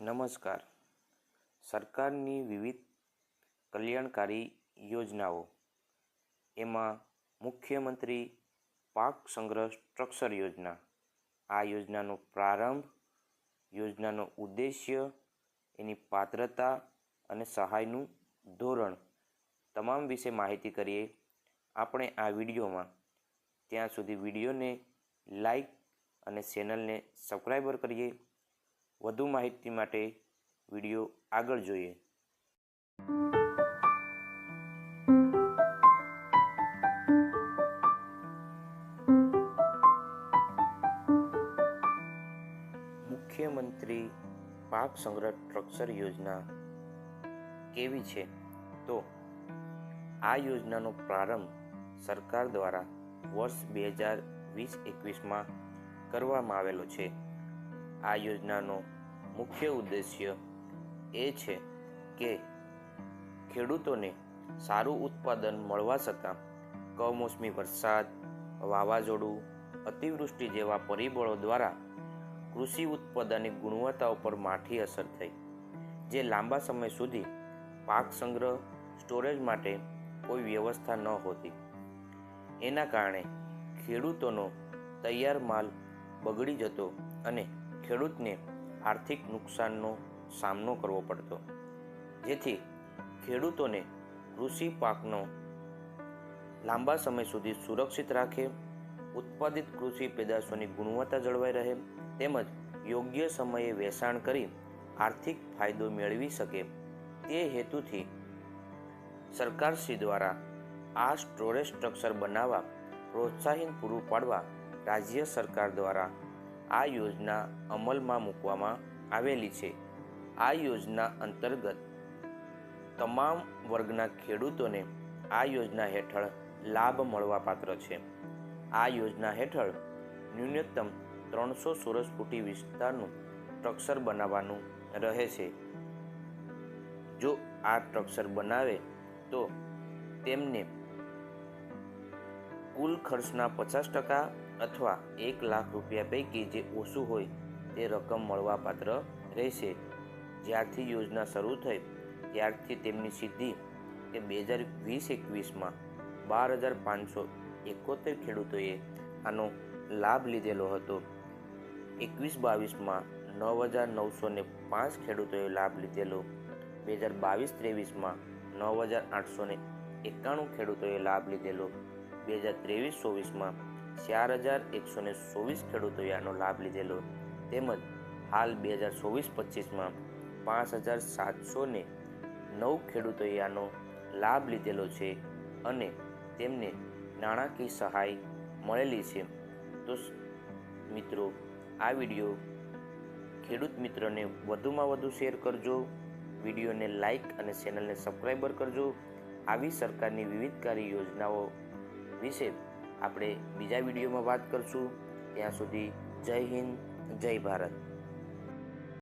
નમસ્કાર. સરકારની વિવિધ કલ્યાણકારી યોજનાઓ. એમાં મુખ્યમંત્રી પાક સંગ્રહ સ્ટ્રક્ચર યોજના. આ યોજનાનો પ્રારંભ, યોજનાનો ઉદ્દેશ્ય, એની પાત્રતા અને સહાયનું ધોરણ તમામ વિશે માહિતી કરીએ. આપણે આ વિડીયોમાં ત્યાં સુધી વિડીયોને લાઈક અને ચેનલને સબસ્ક્રાઈબર કરીએ. વધુ માહિતી માટે વીડિયો આગળ જોઈએ. મુખ્યમંત્રી પાક સંગ્રહ સ્ટ્રક્ચર યોજના કેવી છે? તો આ યોજનાનો પ્રારંભ સરકાર દ્વારા વર્ષ બે હજાર વીસ એકવીસમાં કરવામાં આવેલો છે. આ યોજનાનો મુખ્ય ઉદ્દેશ્ય એ છે કે ખેડૂતોને સારું ઉત્પાદન મળવા છતાં કમોસમી વરસાદ, વાવાઝોડું, અતિવૃષ્ટિ જેવા પરિબળો દ્વારા કૃષિ ઉત્પાદનની ગુણવત્તા ઉપર માઠી અસર થઈ, જે લાંબા સમય સુધી પાક સંગ્રહ, સ્ટોરેજ માટે કોઈ વ્યવસ્થા ન હોતી. એના કારણે ખેડૂતોનો તૈયાર માલ બગડી જતો અને ખેડૂતને આર્થિક નુકસાનનો સામનો કરવો પડતો. જેથી ખેડૂતોને કૃષિ પાકનો લાંબા સમય સુધી સુરક્ષિત રાખે, ઉત્પાદિત કૃષિ પેદાશોની ગુણવત્તા જળવાઈ રહે, તેમજ યોગ્ય સમયે વેચાણ કરી આર્થિક ફાયદો મેળવી શકે. તે હેતુથી સરકારશ્રી દ્વારા આ સ્ટોરેજ સ્ટ્રક્ચર બનાવવા, પ્રોત્સાહન પૂરું પાડવા રાજ્ય સરકાર દ્વારા આ યોજના અમલમાં મૂકવામાં આવેલી છે. આ યોજના અંતર્ગત તમામ વર્ગના ખેડૂતોને આ યોજના હેઠળ લાભ મળવાપાત્ર છે. આ યોજના હેઠળ ન્યૂનતમ ત્રણસો ચોરસ ફૂટી વિસ્તારનું સ્ટ્રક્ચર બનાવવાનું રહે છે. જો આ સ્ટ્રક્ચર બનાવે તો તેમને કુલ ખર્ચના પચાસ ટકા અથવા એક લાખ રૂપિયા પૈકી જે ઓછું હોય તે રકમ મળવાપાત્ર રહેશે. જ્યારથી યોજના શરૂ થઈ, ત્યારથી તેમની સિદ્ધિ કે બે હજાર વીસ એકવીસમાં બાર હજાર પાંચસો એકોતેર ખેડૂતોએ આનો લાભ લીધેલો હતો. એકવીસ બાવીસમાં નવ હજાર નવસો ને પાંચ ખેડૂતોએ લાભ લીધેલો. બે હજાર બાવીસ ત્રેવીસમાં નવ હજાર આઠસો એકાણું ખેડૂતોએ લાભ લીધેલો. બે હજાર ત્રેવીસ ચોવીસમાં ચાર હજાર એકસો ને ચોવીસ ખેડૂતોએ આનો લાભ લીધેલો. તેમજ હાલ બે હજાર ચોવીસ પચીસમાં પાંચ હજાર સાતસો ને નવ ખેડૂતોએ આનો લાભ લીધેલો છે અને તેમને નાણાકીય સહાય મળેલી છે. તો મિત્રો, આ વીડિયો ખેડૂત મિત્રને વધુમાં વધુ શેર કરજો. વિડીયોને લાઈક અને ચેનલને સબસ્ક્રાઈબર કરજો. આવી સરકારની વિવિધકારી યોજનાઓ વિશે આપણે બીજા વિડીયોમાં વાત કરશું. ત્યાં સુધી જય હિન્દ જય ભારત.